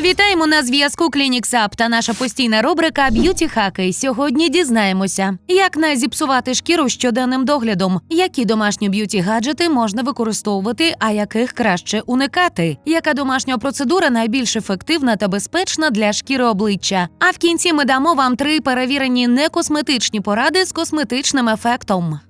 Вітаємо на зв'язку Up та наша постійна рубрика Б'юті Хаки. Сьогодні дізнаємося, як не зіпсувати шкіру щоденним доглядом, які домашні б'юті гаджети можна використовувати, а яких краще уникати, яка домашня процедура найбільш ефективна та безпечна для шкіри обличчя. А в кінці ми дамо вам три перевірені некосметичні поради з косметичним ефектом.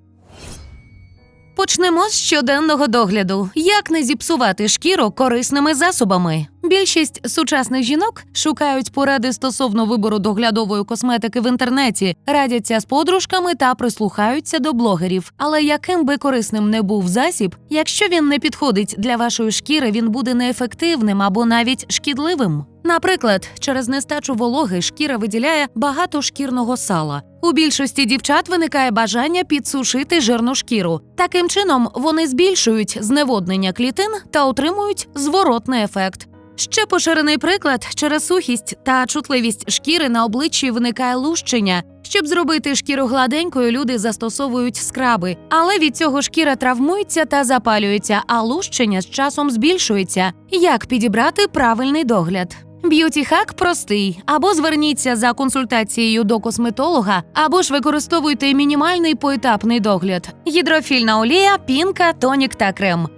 Почнемо з щоденного догляду. Як не зіпсувати шкіру корисними засобами? Більшість сучасних жінок шукають поради стосовно вибору доглядової косметики в інтернеті, радяться з подружками та прислухаються до блогерів. Але яким би корисним не був засіб, якщо він не підходить для вашої шкіри, він буде неефективним або навіть шкідливим. Наприклад, через нестачу вологи шкіра виділяє багато шкірного сала. У більшості дівчат виникає бажання підсушити жирну шкіру. Таким чином вони збільшують зневоднення клітин та отримують зворотний ефект. Ще поширений приклад через сухість та чутливість шкіри на обличчі виникає лущення. Щоб зробити шкіру гладенькою, люди застосовують скраби, але від цього шкіра травмується та запалюється, а лущення з часом збільшується. Як підібрати правильний догляд? Б'юті хак простий. Або зверніться за консультацією до косметолога, або ж використовуйте мінімальний поетапний догляд: гідрофільна олія, пінка, тонік та крем.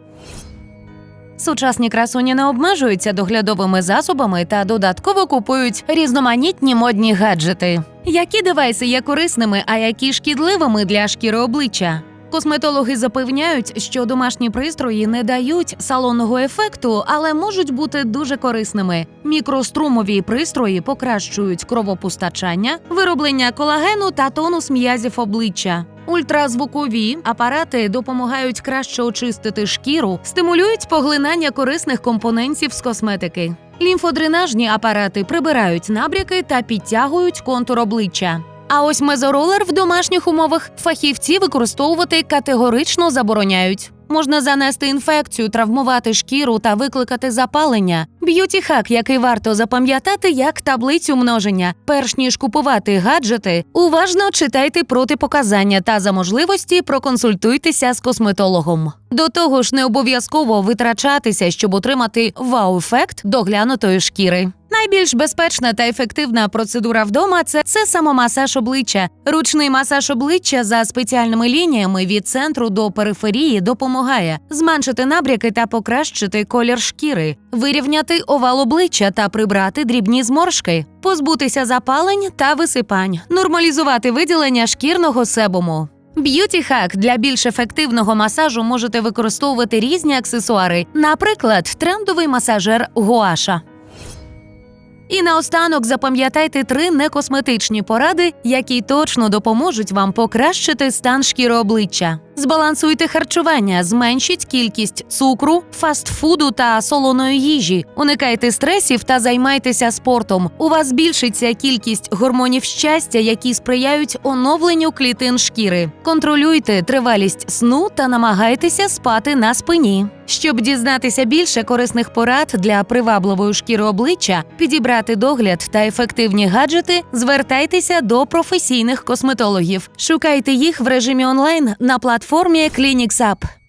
Сучасні красуні не обмежуються доглядовими засобами та додатково купують різноманітні модні гаджети. Які девайси є корисними, а які шкідливими для шкіри обличчя? Косметологи запевняють, що домашні пристрої не дають салонного ефекту, але можуть бути дуже корисними. Мікрострумові пристрої покращують кровопостачання, вироблення колагену та тонус м'язів обличчя. Ультразвукові апарати допомагають краще очистити шкіру, стимулюють поглинання корисних компонентів з косметики. Лімфодренажні апарати прибирають набряки та підтягують контур обличчя. А ось мезоролер в домашніх умовах фахівці використовувати категорично забороняють. Можна занести інфекцію, травмувати шкіру та викликати запалення. Б'юті-хак, який варто запам'ятати як таблицю множення. Перш ніж купувати гаджети, уважно читайте протипоказання та за можливості проконсультуйтеся з косметологом. До того ж, не обов'язково витрачатися, щоб отримати вау-ефект доглянутої шкіри. Найбільш безпечна та ефективна процедура вдома це, це самомасаж обличчя. Ручний масаж обличчя за спеціальними лініями від центру до периферії допомагає зменшити набряки та покращити колір шкіри, вирівняти овал обличчя та прибрати дрібні зморшки, позбутися запалень та висипань, нормалізувати виділення шкірного себуму. Б'юті хак для більш ефективного масажу можете використовувати різні аксесуари, наприклад, трендовий масажер гуаша. І наостанок запам'ятайте три некосметичні поради, які точно допоможуть вам покращити стан шкіри обличчя. Збалансуйте харчування, зменшіть кількість цукру, фастфуду та солоної їжі. Уникайте стресів та займайтеся спортом. У вас збільшиться кількість гормонів щастя, які сприяють оновленню клітин шкіри. Контролюйте тривалість сну та намагайтеся спати на спині. Щоб дізнатися більше корисних порад для привабливої шкіри обличчя, підібрати догляд та ефективні гаджети, звертайтеся до професійних косметологів. Шукайте їх в режимі онлайн на платформі Clinics Up.